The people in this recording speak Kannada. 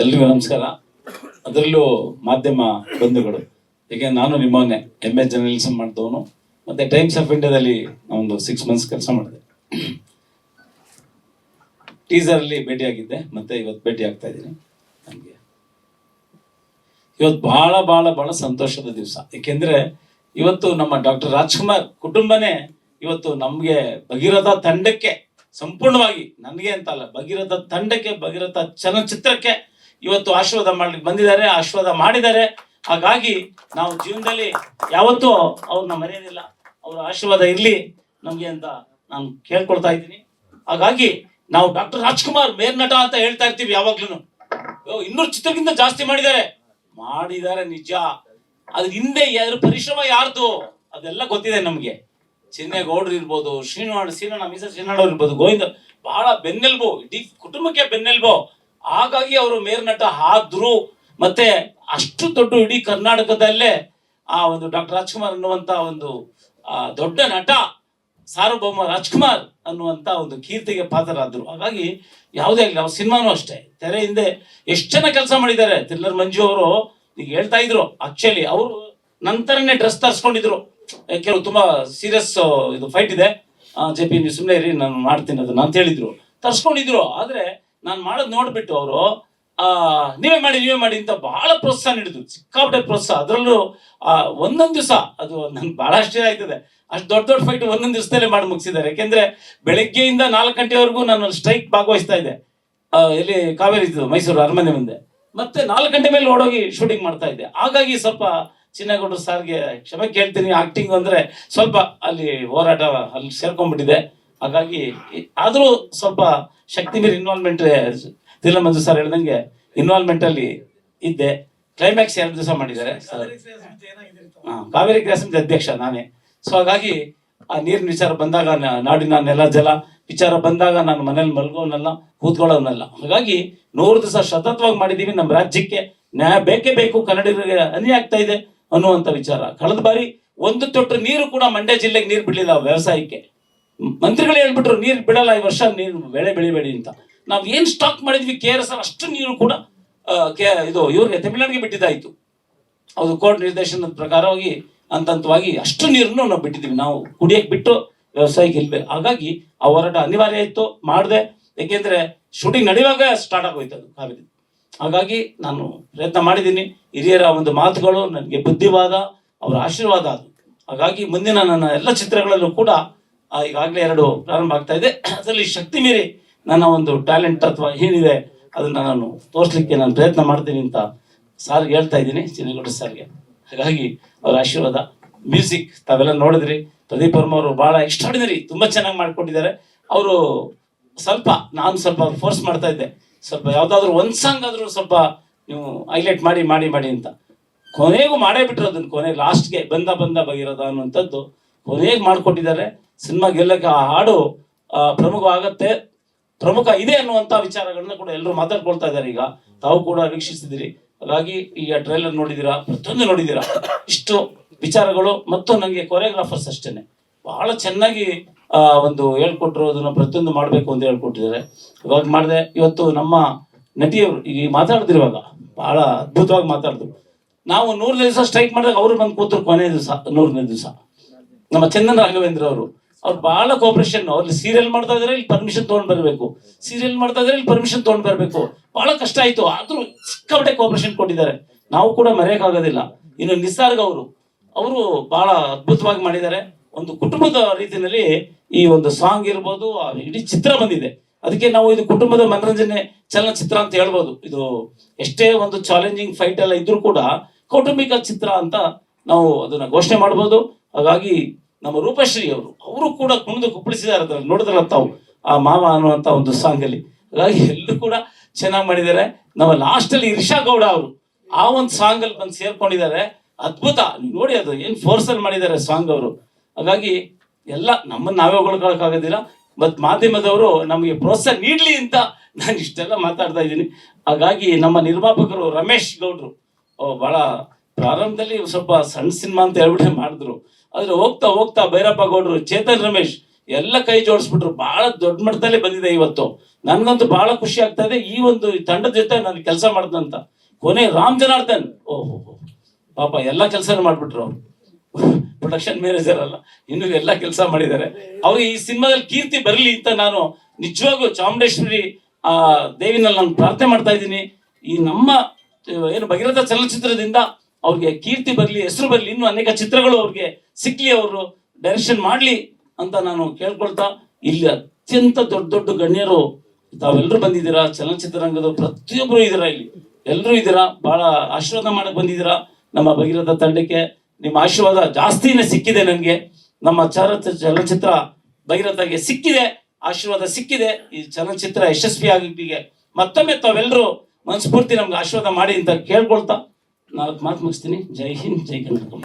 ಎಲ್ರಿಗೂ ನಮಸ್ಕಾರ. ಅದರಲ್ಲೂ ಮಾಧ್ಯಮ ಬಂಧುಗಳು. ಈಗ ನಾನು ನಿಮ್ಮನ್ನೇ ಎಂ ಎಸ್ ಜರ್ನಲಿಸಮ್ ಮಾಡಿದವನು, ಮತ್ತೆ ಟೈಮ್ಸ್ ಆಫ್ ಇಂಡಿಯಾದಲ್ಲಿ ಒಂದು ಸಿಕ್ಸ್ ಮಂತ್ಸ್ ಕೆಲಸ ಮಾಡಿದೆ. ಟೀಸರಲ್ಲಿ ಭೇಟಿಯಾಗಿದ್ದೆ, ಮತ್ತೆ ಇವತ್ತು ಭೇಟಿ ಆಗ್ತಾ ಇದ್ದೀನಿ. ನನಗೆ ಇವತ್ತು ಬಹಳ ಬಹಳ ಬಹಳ ಸಂತೋಷದ ದಿವಸ. ಏಕೆಂದ್ರೆ ಇವತ್ತು ನಮ್ಮ ಡಾಕ್ಟರ್ ರಾಜ್ಕುಮಾರ್ ಕುಟುಂಬನೇ ಇವತ್ತು ನಮಗೆ ಭಗೀರಥ ತಂಡಕ್ಕೆ ಸಂಪೂರ್ಣವಾಗಿ, ನನಗೆ ಅಂತ ಅಲ್ಲ ಭಗೀರಥ ತಂಡಕ್ಕೆ, ಭಗೀರಥ ಚಲನಚಿತ್ರಕ್ಕೆ ಇವತ್ತು ಆಶೀರ್ವಾದ ಮಾಡ್ಲಿಕ್ಕೆ ಬಂದಿದ್ದಾರೆ, ಆಶೀರ್ವಾದ ಮಾಡಿದ್ದಾರೆ. ಹಾಗಾಗಿ ನಾವು ಜೀವನದಲ್ಲಿ ಯಾವತ್ತೂ ಅವ್ರನ್ನ ಮರೆಯೋದಿಲ್ಲ, ಅವ್ರ ಆಶೀರ್ವಾದ ಇರಲಿ ನಮಗೆ ಅಂತ ನಾನು ಕೇಳ್ಕೊಳ್ತಾ ಇದ್ದೀನಿ. ಹಾಗಾಗಿ ನಾವು ಡಾಕ್ಟರ್ ರಾಜ್ಕುಮಾರ್ ಮೇರ್ನಟ ಅಂತ ಹೇಳ್ತಾ ಇರ್ತೀವಿ ಯಾವಾಗ್ಲೂ ಇನ್ನೂರು ಚಿತ್ರಕ್ಕಿಂತ ಜಾಸ್ತಿ ಮಾಡಿದ್ದಾರೆ. ಮಾಡಿದ್ದಾರೆ ನಿಜ. ಅದ್ ಹಿಂದೆ ಯಾರು ಪರಿಶ್ರಮ ಯಾರ್ದು? ಅದೆಲ್ಲ ಗೊತ್ತಿದೆ ನಮ್ಗೆ. ಚಿನ್ನೇಗೌಡ್ರು ಇರ್ಬೋದು ಶ್ರೀನಿವಾಡ ಶ್ರೀನಣ್ಣ ಮೀಸ ಶ್ರೀನಾಡವ್ರು ಇರ್ಬೋದು, ಗೋವಿಂದ, ಬಹಳ ಬೆನ್ನೆಲ್ಬೋ, ಇಡೀ ಕುಟುಂಬಕ್ಕೆ ಬೆನ್ನೆಲ್ಬು. ಹಾಗಾಗಿ ಅವರು ಮೇರ್ನಟ ಆದ್ರು ಮತ್ತೆ ಅಷ್ಟು ದೊಡ್ಡ ಇಡೀ ಕರ್ನಾಟಕದಲ್ಲೇ ಆ ಒಂದು ಡಾಕ್ಟರ್ ರಾಜ್ಕುಮಾರ್ ಅನ್ನುವಂತ ಒಂದು ದೊಡ್ಡ ನಟ ಸಾರ್ವಭೌಮ ರಾಜ್ಕುಮಾರ್ ಅನ್ನುವಂತ ಒಂದು ಕೀರ್ತಿಗೆ ಪಾತ್ರರಾದ್ರು. ಹಾಗಾಗಿ ಯಾವುದೇ ಆಗಲಿ, ಅವ್ರ ಸಿನಿಮಾನು ಅಷ್ಟೇ. ತೆರೆ ಹಿಂದೆ ಎಷ್ಟು ಜನ ಕೆಲಸ ಮಾಡಿದ್ದಾರೆ? ಥ್ರಿಲ್ಲರ್ ಮಂಜು ಅವರು ಈಗ ಹೇಳ್ತಾ ಇದ್ರು. ಆಕ್ಚುಲಿ ಅವರು ನಂತರನೇ ಡ್ರೆಸ್ ತರಿಸ್ಕೊಂಡಿದ್ರು. ಕೆಲವು ತುಂಬಾ ಸೀರಿಯಸ್ ಇದು ಫೈಟ್ ಇದೆ. ಜೆ ಪಿ, ನೀವು ಸುಮ್ಮನೆ ಇರಿ, ನಾನು ಮಾಡ್ತೀನಿ ಅದನ್ನ ಅಂತ ಹೇಳಿದ್ರು. ತರ್ಸ್ಕೊಂಡಿದ್ರು. ಆದ್ರೆ ನಾನು ಮಾಡೋದು ನೋಡ್ಬಿಟ್ಟು ಅವರು ನೀವೇ ಮಾಡಿ ನೀವೇ ಮಾಡಿ ಅಂತ ಬಹಳ ಪ್ರೋತ್ಸಾಹ ನೀಡಿದ್ರು. ಸಿಕ್ಕಾಪಟ್ಟೆ ಪ್ರೋತ್ಸಾಹ. ಅದರಲ್ಲೂ ಒಂದೊಂದು ದಿವಸ, ಅದು ನಂಗೆ ಬಹಳ ಆಶ್ಚರ್ಯ ಆಯ್ತದೆ. ಅಷ್ಟು ದೊಡ್ಡ ದೊಡ್ಡ ಫೈಟ್ ಒಂದೊಂದು ದಿವಸದಲ್ಲೇ ಮಾಡಿ ಮುಗಿಸಿದ್ದಾರೆ. ಯಾಕೆಂದ್ರೆ, ಬೆಳಗ್ಗೆಯಿಂದ ನಾಲ್ಕು ಗಂಟೆವರೆಗೂ ನಾನು ಸ್ಟ್ರೈಕ್ ಭಾಗವಹಿಸ್ತಾ ಇದ್ದೆ. ಇಲ್ಲಿ ಕಾವೇರಿ ಇದ್ದು ಮೈಸೂರು ಅರಮನೆ ಮುಂದೆ. ಮತ್ತೆ ನಾಲ್ಕು ಗಂಟೆ ಮೇಲೆ ಓಡೋಗಿ ಶೂಟಿಂಗ್ ಮಾಡ್ತಾ ಇದ್ದೆ. ಹಾಗಾಗಿ ಸ್ವಲ್ಪ ಚಿನ್ನಗೌಡರು ಸಾರ್ಗೆ ಕ್ಷಮೆ ಕೇಳ್ತೀನಿ. ಆಕ್ಟಿಂಗ್ ಅಂದ್ರೆ ಸ್ವಲ್ಪ ಅಲ್ಲಿ ಹೋರಾಟ ಅಲ್ಲಿ ಸೇರ್ಕೊಂಡ್ಬಿಟ್ಟಿದೆ. ಹಾಗಾಗಿ, ಆದ್ರೂ ಸ್ವಲ್ಪ ಶಕ್ತಿ ಮೀರಿ ಇನ್ವಾಲ್ವ್ಮೆಂಟ್ ತಿಲ್ಲ ಮಂಜು ಸರ್ ಹೇಳ್ದಂಗೆ ಇನ್ವಾಲ್ವ್ಮೆಂಟ್ ಅಲ್ಲಿ ಇದ್ದೆ. ಕ್ಲೈಮ್ಯಾಕ್ಸ್ ಎರಡು ದಿವಸ ಮಾಡಿದ್ದಾರೆ ಕಾವೇರಿ ಕ್ರಿಯಾಸಮಿತಿ ಅಧ್ಯಕ್ಷ ನಾನೇ. ಸೊ ಹಾಗಾಗಿ ಆ ನೀರಿನ ವಿಚಾರ ಬಂದಾಗ ನಾಡಿನ ನೆಲ ಜಲ ವಿಚಾರ ಬಂದಾಗ ನಾನು ಮನೇಲಿ ಮಲ್ಗೋನಲ್ಲ ಕೂತ್ಕೊಳ್ಳೋನಲ್ಲ. ಹಾಗಾಗಿ ನೂರು ದಿವಸ ಸತತವಾಗಿ ಮಾಡಿದೀವಿ ನಮ್ಮ ರಾಜ್ಯಕ್ಕೆ ನ್ಯಾಯ ಬೇಕೇ ಬೇಕು. ಕನ್ನಡಿಗರಿಗೆ ಅನ್ಯಾಯ ಆಗ್ತಾ ಇದೆ ಅನ್ನುವಂತ ವಿಚಾರ. ಕಳೆದ ಬಾರಿ ಒಂದು ತೊಟ್ಟು ನೀರು ಕೂಡ ಮಂಡ್ಯ ಜಿಲ್ಲೆಗೆ ನೀರು ಬಿಡಲಿಲ್ಲ ವ್ಯವಸಾಯಕ್ಕೆ. ಮಂತ್ರಿಗಳು ಹೇಳ್ಬಿಟ್ರು, ನೀರು ಬಿಡಲ್ಲ, ಈ ವರ್ಷ ನೀರು ಬೆಳೆ ಬೆಳಿಬೇಡಿ ಅಂತ. ನಾವು ಏನ್ ಸ್ಟಾಕ್ ಮಾಡಿದ್ವಿ ಕೆ ಆರ್ ಎಸ್ ಅಷ್ಟು ನೀರು ಕೂಡ ಕೆ- ಇದು ಇವ್ರಿಗೆ ತಮಿಳ್ನಾಡಿಗೆ ಬಿಟ್ಟಿದ್ದಾಯ್ತು. ಅದು ಕೋರ್ಟ್ ನಿರ್ದೇಶನದ ಪ್ರಕಾರವಾಗಿ ಹಂತ ಹಂತವಾಗಿ ಅಷ್ಟು ನೀರನ್ನು ನಾವು ಬಿಟ್ಟಿದ್ದೀವಿ. ನಾವು ಕುಡಿಯಕ್ಕೆ ಬಿಟ್ಟು ವ್ಯವಸಾಯಕ್ಕೆ ಇಲ್ಬೇಕು ಹಾಗಾಗಿ ಆ ಹೋರಾಟ ಅನಿವಾರ್ಯ ಇತ್ತು, ಮಾಡಿದೆ. ಏಕೆಂದ್ರೆ ಶೂಟಿಂಗ್ ನಡೆಯುವಾಗ ಸ್ಟಾರ್ಟ್ ಆಗೋಯ್ತು ಅದು ಹಾಗಾಗಿ ನಾನು ಪ್ರಯತ್ನ ಮಾಡಿದ್ದೀನಿ. ಹಿರಿಯರ ಒಂದು ಮಾತುಗಳು, ನನಗೆ ಬುದ್ಧಿವಾದ, ಅವರ ಆಶೀರ್ವಾದ ಅದು. ಹಾಗಾಗಿ ಮುಂದಿನ ನನ್ನ ಎಲ್ಲ ಚಿತ್ರಗಳಲ್ಲೂ ಕೂಡ ಈಗಾಗಲೇ ಎರಡು ಪ್ರಾರಂಭ ಆಗ್ತಾ ಇದೆ. ಅದರಲ್ಲಿ ಶಕ್ತಿ ಮೀರಿ ನನ್ನ ಒಂದು ಟ್ಯಾಲೆಂಟ್ ಅಥವಾ ಏನಿದೆ ಅದನ್ನ ನಾನು ತೋರಿಸ್ಲಿಕ್ಕೆ ನಾನು ಪ್ರಯತ್ನ ಮಾಡ್ತೀನಿ ಅಂತ ಸಾರ್ಗೆ ಹೇಳ್ತಾ ಇದ್ದೀನಿ, ಚಿನ್ನಗೌಡ ಸರ್ಗೆ ಹಾಗಾಗಿ ಅವರ ಆಶೀರ್ವಾದ ಮ್ಯೂಸಿಕ್ ತಾವೆಲ್ಲ ನೋಡಿದ್ರಿ. ಪ್ರದೀಪ್ ವರ್ಮ ಅವರು ಬಹಳ ಎಕ್ಸ್ಟ್ರಾಡಿನರಿ ತುಂಬಾ ಚೆನ್ನಾಗಿ ಮಾಡಿಕೊಟ್ಟಿದ್ದಾರೆ. ಅವರು ಸ್ವಲ್ಪ, ನಾನು ಸ್ವಲ್ಪ ಫೋರ್ಸ್ ಮಾಡ್ತಾ ಇದ್ದೆ. ಸ್ವಲ್ಪ ಯಾವುದಾದ್ರೂ ಒಂದು ಸಾಂಗ್ ಆದ್ರೂ ಸ್ವಲ್ಪ ನೀವು ಹೈಲೈಟ್ ಮಾಡಿ ಮಾಡಿ ಮಾಡಿ ಅಂತ. ಕೊನೆಗೂ ಮಾಡೇ ಬಿಟ್ರು ಅದನ್ನ, ಕೊನೆ ಲಾಸ್ಟ್ಗೆ ಬಂದ ಬಂದ ಬಗಿರೋದ ಅನ್ನುವಂಥದ್ದು ಕೊನೆಗೆ ಮಾಡ್ಕೊಟ್ಟಿದ್ದಾರೆ. ಸಿನಿಮಾ ಗೆಲ್ಲಕ್ಕೆ ಆ ಹಾಡು ಪ್ರಮುಖವಾಗತ್ತೆ. ಪ್ರಮುಖ ಇದೆ ಅನ್ನುವಂತ ವಿಚಾರಗಳನ್ನ ಕೂಡ ಎಲ್ಲರೂ ಮಾತಾಡ್ಕೊಳ್ತಾ ಇದ್ದಾರೆ ಈಗ. ತಾವು ಕೂಡ ವೀಕ್ಷಿಸಿದಿರಿ. ಹಾಗಾಗಿ ಈಗ ಟ್ರೈಲರ್ ನೋಡಿದಿರಾ? ಪ್ರತಿಯೊಂದು ನೋಡಿದಿರಾ? ಇಷ್ಟು ವಿಚಾರಗಳು ಮತ್ತು ನನಗೆ ಕೊರಿಯೋಗ್ರಾಫರ್ಸ್ ಅಷ್ಟೇನೆ. ಬಹಳ ಚೆನ್ನಾಗಿ ಒಂದು ಹೇಳ್ಕೊಟ್ರು ಅದನ್ನ ಪ್ರತಿಯೊಂದು ಮಾಡಬೇಕು ಅಂತ ಹೇಳ್ಕೊಟ್ಟಿದ್ದಾರೆ. ಇವಾಗ ಮಾಡಿದೆ, ಇವತ್ತು ನಮ್ಮ ನಟಿಯವರು, ಈಗ ಮಾತಾಡ್ತಿರುವಾಗ ಬಹಳ ಅದ್ಭುತವಾಗಿ ಮಾತಾಡಿದ್ರು. ನಾವು ನೂರನೇ ದಿವಸ ಸ್ಟ್ರೈಕ್ ಮಾಡಿದಾಗ ಅವರು ಬಂದು ಕೂತರು ಕೊನೆಯ ದಿವಸ, ನೂರನೇ ದಿವಸ. ನಮ್ಮ ಚಂದನ್ ರಾಘವೇಂದ್ರ ಅವರು. ಅವ್ರು ಬಹಳ ಕೋಪರೇಷನ್ ಅವ್ರಲ್ಲಿ ಸೀರಿಯಲ್ ಮಾಡ್ತಾ ಇದ್ರೆ ಇಲ್ಲಿ ಪರ್ಮಿಷನ್ ತಗೊಂಡ್ ಬರಬೇಕು. ಸೀರಿಯಲ್ ಮಾಡ್ತಾ ಇದ್ರೆ ಇಲ್ಲಿ ಪರ್ಮಿಷನ್ ತಗೊಂಡ್ ಬರಬೇಕು. ಬಹಳ ಕಷ್ಟ ಆಯ್ತು. ಆದ್ರೂ ಸಿಕ್ಕಾಪಟ್ಟೆ ಕೋಪರೇಷನ್ ಕೊಟ್ಟಿದ್ದಾರೆ. ನಾವು ಕೂಡ ಮರೆಯಕ್ಕಾಗೋದಿಲ್ಲ. ಇನ್ನು ನಿಸಾರ್ಗ ಅವರು ಅವರು ಬಹಳ ಅದ್ಭುತವಾಗಿ ಮಾಡಿದ್ದಾರೆ. ಒಂದು ಕುಟುಂಬದ ರೀತಿಯಲ್ಲಿ ಈ ಒಂದು ಸಾಂಗ್ ಇರ್ಬೋದು ಇಡೀ ಚಿತ್ರ ಬಂದಿದೆ. ಅದಕ್ಕೆ ನಾವು ಇದು ಕುಟುಂಬದ ಮನರಂಜನೆ ಚಲನಚಿತ್ರ ಅಂತ ಹೇಳ್ಬೋದು. ಇದು ಎಷ್ಟೇ ಒಂದು ಚಾಲೆಂಜಿಂಗ್ ಫೈಟ್ ಎಲ್ಲ ಇದ್ರೂ ಕೂಡ ಕೌಟುಂಬಿಕ ಚಿತ್ರ ಅಂತ ನಾವು ಅದನ್ನ ಘೋಷಣೆ ಮಾಡ್ಬೋದು. ಹಾಗಾಗಿ ನಮ್ಮ ರೂಪಶ್ರೀ ಅವರು ಅವರು ಕೂಡ ಕುಣಿದು ಕುಪ್ಪಳಿಸಿದ್ದಾರೆ ಅದ್ರಲ್ಲಿ ನೋಡಿದ್ರಲ್ಲ ತಾವು, ಆ ಮಾವ ಅನ್ನುವಂತ ಒಂದು ಸಾಂಗ್ ಅಲ್ಲಿ. ಹಾಗಾಗಿ ಎಲ್ಲರೂ ಕೂಡ ಚೆನ್ನಾಗಿ ಮಾಡಿದ್ದಾರೆ. ನಮ್ಮ ಲಾಸ್ಟ್ ಅಲ್ಲಿ ಇರ್ಷಾ ಗೌಡ ಅವರು ಆ ಒಂದು ಸಾಂಗ್ ಅಲ್ಲಿ ಬಂದು ಸೇರ್ಕೊಂಡಿದ್ದಾರೆ. ಅದ್ಭುತ. ನೋಡಿ ಅದು ಏನ್ ಫೋರ್ಸ್ ಅಲ್ಲಿ ಮಾಡಿದ್ದಾರೆ ಸಾಂಗ್ ಅವರು. ಹಾಗಾಗಿ ಎಲ್ಲ ನಮ್ಮನ್ನ ನಾವೇ ಹೊಗಳ್ಕೊಳಕ್ಕಾಗೋದಿಲ್ಲ ಮತ್ ಮಾಧ್ಯಮದವರು ನಮಗೆ ಪ್ರೋತ್ಸಾಹ ನೀಡಲಿ ಅಂತ ನಾನು ಇಷ್ಟೆಲ್ಲ ಮಾತಾಡ್ತಾ ಇದ್ದೀನಿ. ಹಾಗಾಗಿ ನಮ್ಮ ನಿರ್ಮಾಪಕರು ರಮೇಶ್ ಗೌಡ್ರು ಬಹಳ ಪ್ರಾರಂಭದಲ್ಲಿ ಸ್ವಲ್ಪ ಸಣ್ಣ ಸಿನಿಮಾ ಅಂತ ಹೇಳ್ಬಿಟ್ಟೆ ಮಾಡಿದ್ರು. ಆದ್ರೆ ಹೋಗ್ತಾ ಹೋಗ್ತಾ ಭೈರಪ್ಪ ಗೌಡ್ರು, ಚೇತನ್ ರಮೇಶ್ ಎಲ್ಲ ಕೈ ಜೋಡಿಸ್ಬಿಟ್ರು. ಬಹಳ ದೊಡ್ಡ ಮಟ್ಟದಲ್ಲೇ ಬಂದಿದೆ ಇವತ್ತು. ನನ್ಗಂತೂ ಬಹಳ ಖುಷಿ ಆಗ್ತಾ ಇದೆ. ಈ ಒಂದು ತಂಡದ ಜೊತೆ ನಾನು ಕೆಲಸ ಮಾಡ್ದಂತ ಕೊನೆ ರಾಮ್ ಜನಾರ್ದನ್. ಓಹೋ ಪಾಪ ಎಲ್ಲ ಕೆಲಸ ಮಾಡ್ಬಿಟ್ರು ಪ್ರೊಡಕ್ಷನ್ ಮ್ಯಾನೇಜರ್ ಅಲ್ಲ. ಇನ್ನು ಎಲ್ಲ ಕೆಲಸ ಮಾಡಿದ್ದಾರೆ. ಅವ್ರಿಗೆ ಈ ಸಿನಿಮಾದಲ್ಲಿ ಕೀರ್ತಿ ಬರಲಿ ಅಂತ ನಾನು ನಿಜವಾಗ್ಲೂ ಚಾಮುಂಡೇಶ್ವರಿ, ಆ, ದೇವಿನಲ್ಲಿ ನಾನು ಪ್ರಾರ್ಥನೆ ಮಾಡ್ತಾ ಇದ್ದೀನಿ. ಈ ನಮ್ಮ, ಏನು ಭಗೀರಥ ಚಲನಚಿತ್ರದಿಂದ ಅವ್ರಿಗೆ ಕೀರ್ತಿ ಬರಲಿ, ಹೆಸರು ಬರಲಿ, ಇನ್ನು ಅನೇಕ ಚಿತ್ರಗಳು ಅವ್ರಿಗೆ ಸಿಕ್ಲಿ, ಅವರು ಡೈರೆಕ್ಷನ್ ಮಾಡಲಿ ಅಂತ ನಾನು ಕೇಳ್ಕೊಳ್ತಾ ಇಲ್ಲಿ ಅತ್ಯಂತ ದೊಡ್ಡ ದೊಡ್ಡ ಗಣ್ಯರು ತಾವೆಲ್ಲರೂ ಬಂದಿದ್ದೀರಾ? ಚಲನಚಿತ್ರರಂಗದ ಪ್ರತಿಯೊಬ್ಬರು ಇದ್ದೀರಾ ಇಲ್ಲಿ? ಎಲ್ಲರೂ ಇದ್ದೀರಾ? ಬಹಳ ಆಶೀರ್ವಾದ ಮಾಡಕ್ ಬಂದಿದ್ದೀರಾ? ನಮ್ಮ ಭಗೀರಥ ತಂಡಕ್ಕೆ ನಿಮ್ಮ ಆಶೀರ್ವಾದ ಜಾಸ್ತಿನೇ ಸಿಕ್ಕಿದೆ ನನಗೆ. ನಮ್ಮ ಚಾರ ಚಲನಚಿತ್ರ ಭಗೀರಥಗೆ ಸಿಕ್ಕಿದೆ, ಆಶೀರ್ವಾದ ಸಿಕ್ಕಿದೆ. ಈ ಚಲನಚಿತ್ರ ಯಶಸ್ವಿ ಆಗಿಗೆ ಮತ್ತೊಮ್ಮೆ ತಾವೆಲ್ಲರೂ ಮನಸ್ಫೂರ್ತಿ ನಮ್ಗೆ ಆಶೀರ್ವಾದ ಮಾಡಿ ಅಂತ ಕೇಳ್ಕೊಳ್ತಾ ನಾಲ್ಕು ಮಾತು ಮುಗಿಸ್ತೀನಿ ಜೈ ಹಿಂದ್ ಜೈ ಕರ್ನಾಟಕ